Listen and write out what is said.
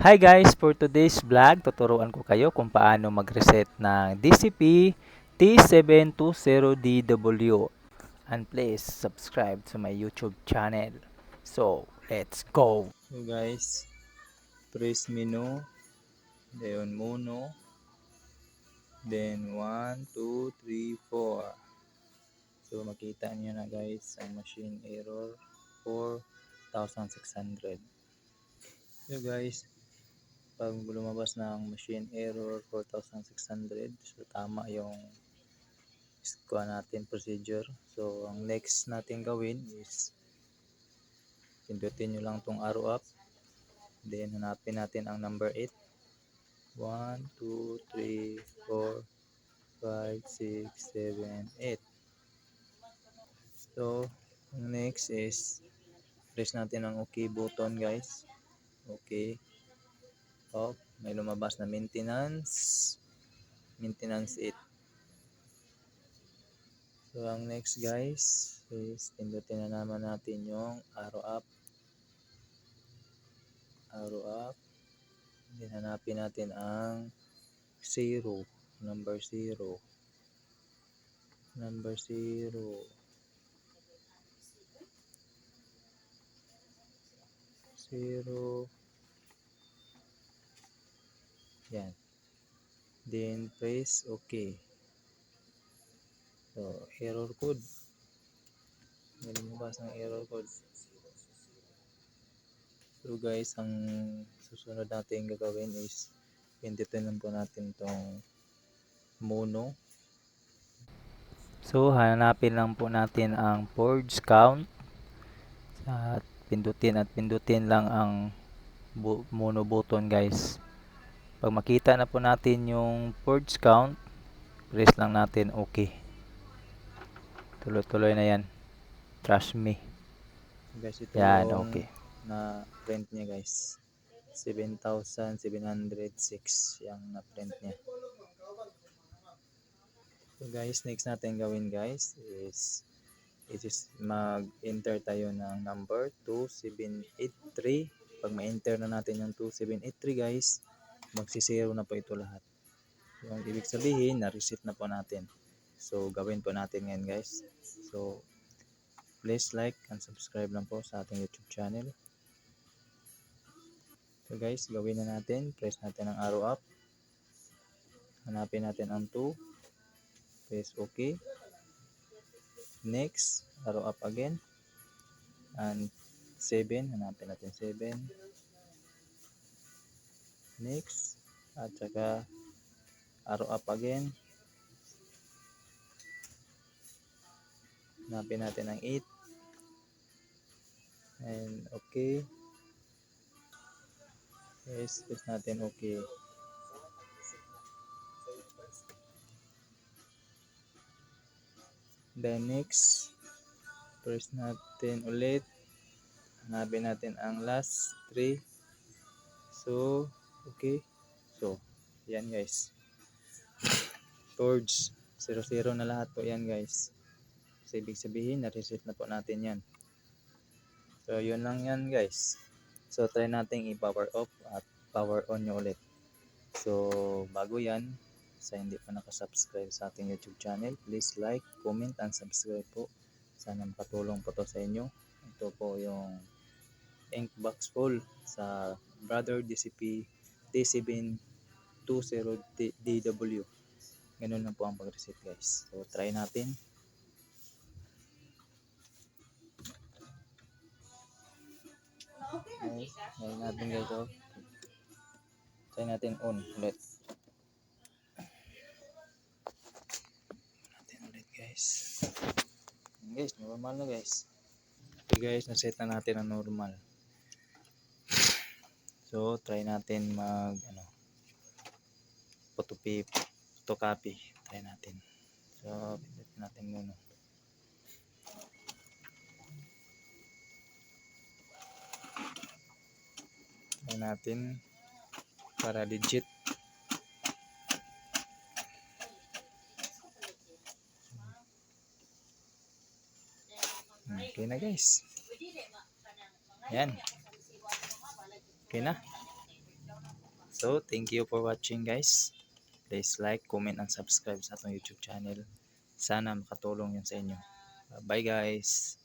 Hi guys! For today's vlog, tuturuan ko kayo kung paano mag-reset ng DCP T720DW. And please subscribe to my YouTube channel. So, let's go! So guys, press menu, then mono, then 1, 2, 3, 4. So makita niyo na guys ang machine error 4,600. So guys, pag lumabas ng machine error 4,600 so tama yung kuha natin procedure. So ang next natin gawin is pindutin nyo lang tong arrow up. Then hanapin natin ang number 8 1, 2, 3, 4 5, 6, 7, 8 so next is press natin ang okay button guys. Okay off. May lumabas na maintenance. Maintenance 8. So, ang next guys is pindutin na naman natin yung arrow up. Arrow up. Then hanapin natin ang 0. Number 0. Number 0. Zero. Yan. Then press OK. So, error code. May lumabas ng error code. So guys, ang susunod natin gagawin is pindutin lang po natin tong mono. So, hanapin lang po natin ang purge count. At pindutin at pindutin lang ang mono button guys. Pag makita na po natin yung purge count, press lang natin okay. Tuloy-tuloy na yan. Trust me. Guys, ito Yan, yung okay. na print niya guys. 7,706 yung na print niya. So guys, next natin gawin guys is it is mag-enter tayo ng number 2783. Pag ma-enter na natin yung 2783 guys, magsisero na po ito lahat. Yung ibig sabihin, na-reset na po natin. So, gawin po natin ngayon guys. So, please like and subscribe lang po sa ating YouTube channel. So guys, gawin na natin. Press natin ang arrow up. Hanapin natin ang 2. Press OK. Next, arrow up again. And 7. Hanapin natin 7. Next. At saka arrow up again. Hanapin natin ang 8. And okay. Yes, press natin okay. Then next, press natin ulit. Hanapin natin ang last 3. So, okay. So, yan guys. Towards 0-0 na lahat po yan guys. So, ibig sabihin, na-reset na po natin yan. So, yun lang yan guys. So, try nating i-power off at power on nyo ulit. So, bago yan, sa hindi pa nakasubscribe sa ating YouTube channel, please like, comment, and subscribe po. Sana makatulong po to sa inyo. Ito po yung ink box full sa Brother DCP D720DW. Ganun lang po ang pag-reset guys. So, try natin. Okay, try natin guys. Oh. Try natin on ulit. natin ulit guys. Guys, normal na guys. Okay guys, naset na natin ang normal. So, try natin mag ano photocopy, photocopy. Try natin. So, pindutin natin muna. Try natin para legit. Okay na guys. Yan. Okay na. So, thank you for watching guys. Please like, comment, and subscribe sa atong YouTube channel. Sana makatulong yan sa inyo. Bye guys!